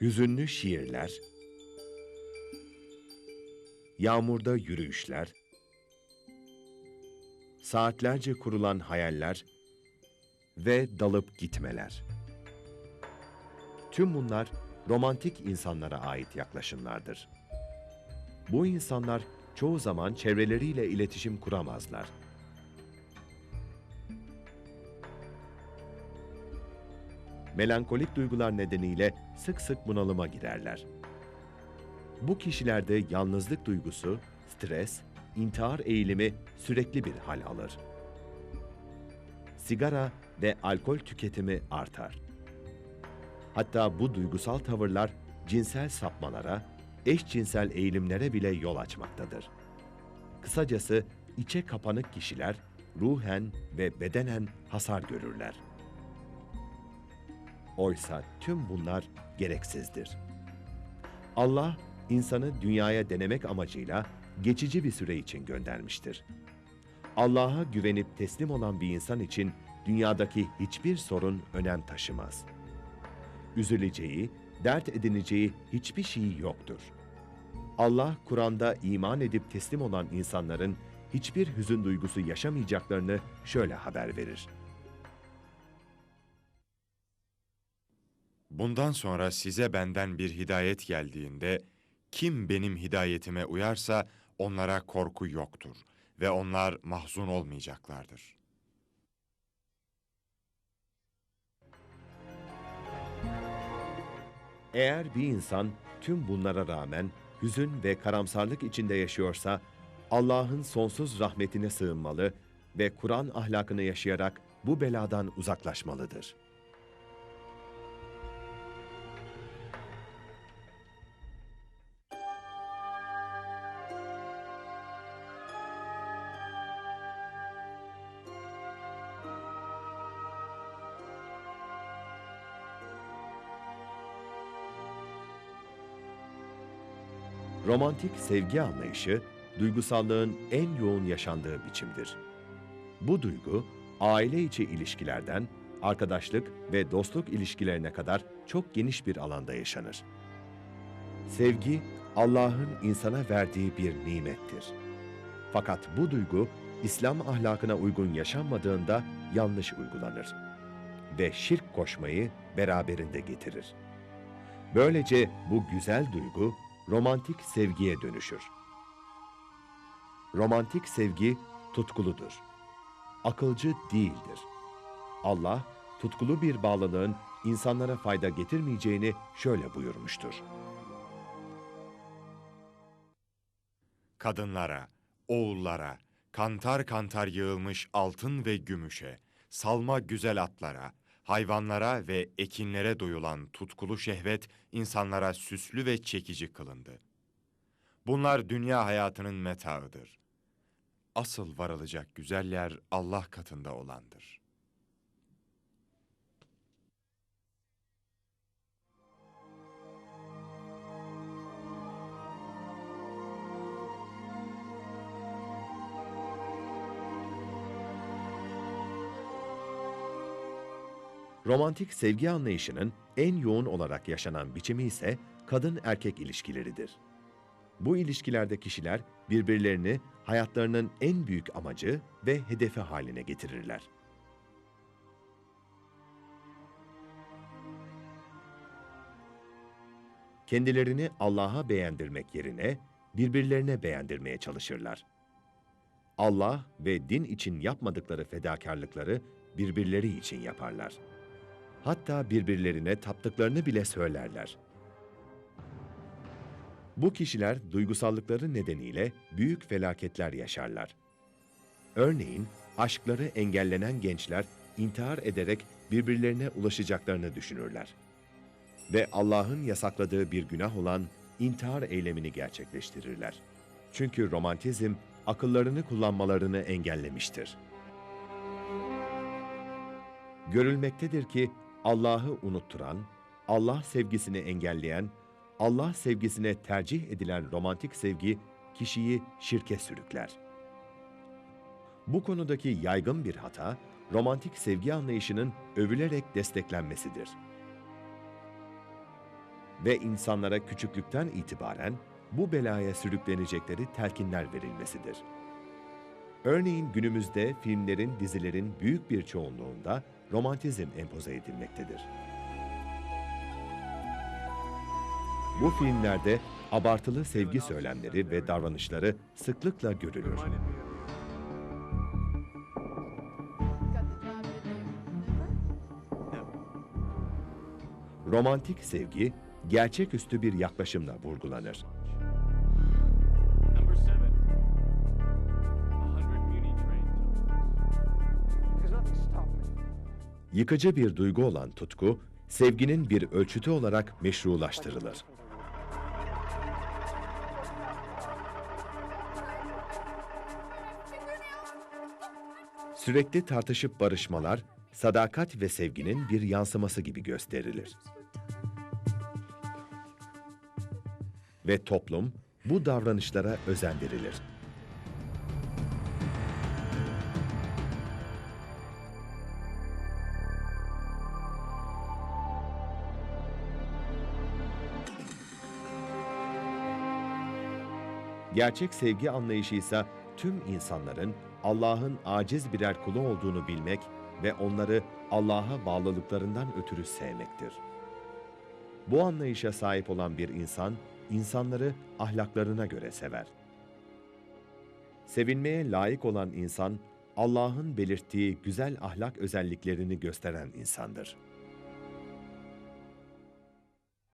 hüzünlü şiirler, yağmurda yürüyüşler, saatlerce kurulan hayaller ve dalıp gitmeler. Tüm bunlar romantik insanlara ait yaklaşımlardır. Bu insanlar çoğu zaman çevreleriyle iletişim kuramazlar. Melankolik duygular nedeniyle sık sık bunalıma girerler. Bu kişilerde yalnızlık duygusu, stres, intihar eğilimi sürekli bir hal alır. Sigara ve alkol tüketimi artar. Hatta bu duygusal tavırlar cinsel sapmalara, eşcinsel eğilimlere bile yol açmaktadır. Kısacası içe kapanık kişiler ruhen ve bedenen hasar görürler. Oysa tüm bunlar gereksizdir. Allah insanı dünyaya denemek amacıyla geçici bir süre için göndermiştir. Allah'a güvenip teslim olan bir insan için dünyadaki hiçbir sorun önem taşımaz. Üzüleceği, dert edineceği hiçbir şey yoktur. Allah Kur'an'da iman edip teslim olan insanların hiçbir hüzün duygusu yaşamayacaklarını şöyle haber verir. Bundan sonra size benden bir hidayet geldiğinde, kim benim hidayetime uyarsa onlara korku yoktur ve onlar mahzun olmayacaklardır. Eğer bir insan tüm bunlara rağmen hüzün ve karamsarlık içinde yaşıyorsa, Allah'ın sonsuz rahmetine sığınmalı ve Kur'an ahlakını yaşayarak bu beladan uzaklaşmalıdır. Romantik sevgi anlayışı, duygusallığın en yoğun yaşandığı biçimdir. Bu duygu, aile içi ilişkilerden, arkadaşlık ve dostluk ilişkilerine kadar çok geniş bir alanda yaşanır. Sevgi, Allah'ın insana verdiği bir nimettir. Fakat bu duygu, İslam ahlakına uygun yaşanmadığında yanlış uygulanır ve şirk koşmayı beraberinde getirir. Böylece bu güzel duygu romantik sevgiye dönüşür. Romantik sevgi tutkuludur. Akılcı değildir. Allah tutkulu bir bağlılığın insanlara fayda getirmeyeceğini şöyle buyurmuştur. Kadınlara, oğullara, kantar kantar yığılmış altın ve gümüşe, salma güzel atlara, hayvanlara ve ekinlere duyulan tutkulu şehvet insanlara süslü ve çekici kılındı. Bunlar dünya hayatının metaıdır. Asıl varılacak güzel yer Allah katında olandır. Romantik sevgi anlayışının en yoğun olarak yaşanan biçimi ise kadın erkek ilişkileridir. Bu ilişkilerde kişiler birbirlerini hayatlarının en büyük amacı ve hedefi haline getirirler. Kendilerini Allah'a beğendirmek yerine birbirlerine beğendirmeye çalışırlar. Allah ve din için yapmadıkları fedakarlıkları birbirleri için yaparlar. Hatta birbirlerine taptıklarını bile söylerler. Bu kişiler duygusallıkları nedeniyle büyük felaketler yaşarlar. Örneğin aşkları engellenen gençler intihar ederek birbirlerine ulaşacaklarını düşünürler. Ve Allah'ın yasakladığı bir günah olan intihar eylemini gerçekleştirirler. Çünkü romantizm akıllarını kullanmalarını engellemiştir. Görülmektedir ki Allah'ı unutturan, Allah sevgisini engelleyen, Allah sevgisine tercih edilen romantik sevgi kişiyi şirke sürükler. Bu konudaki yaygın bir hata, romantik sevgi anlayışının övülerek desteklenmesidir. ve insanlara küçüklükten itibaren bu belaya sürüklenecekleri telkinler verilmesidir. Örneğin günümüzde filmlerin, dizilerin büyük bir çoğunluğunda romantizm empoze edilmektedir. Bu filmlerde abartılı sevgi söylemleri ve davranışları sıklıkla görülür. Romantik sevgi, gerçeküstü bir yaklaşımla vurgulanır. Yıkıcı bir duygu olan tutku, sevginin bir ölçütü olarak meşrulaştırılır. Sürekli tartışıp barışmalar, sadakat ve sevginin bir yansıması gibi gösterilir. Ve toplum bu davranışlara özendirilir. Gerçek sevgi anlayışı ise tüm insanların Allah'ın aciz birer kulu olduğunu bilmek ve onları Allah'a bağlılıklarından ötürü sevmektir. Bu anlayışa sahip olan bir insan, insanları ahlaklarına göre sever. Sevilmeye layık olan insan, Allah'ın belirttiği güzel ahlak özelliklerini gösteren insandır.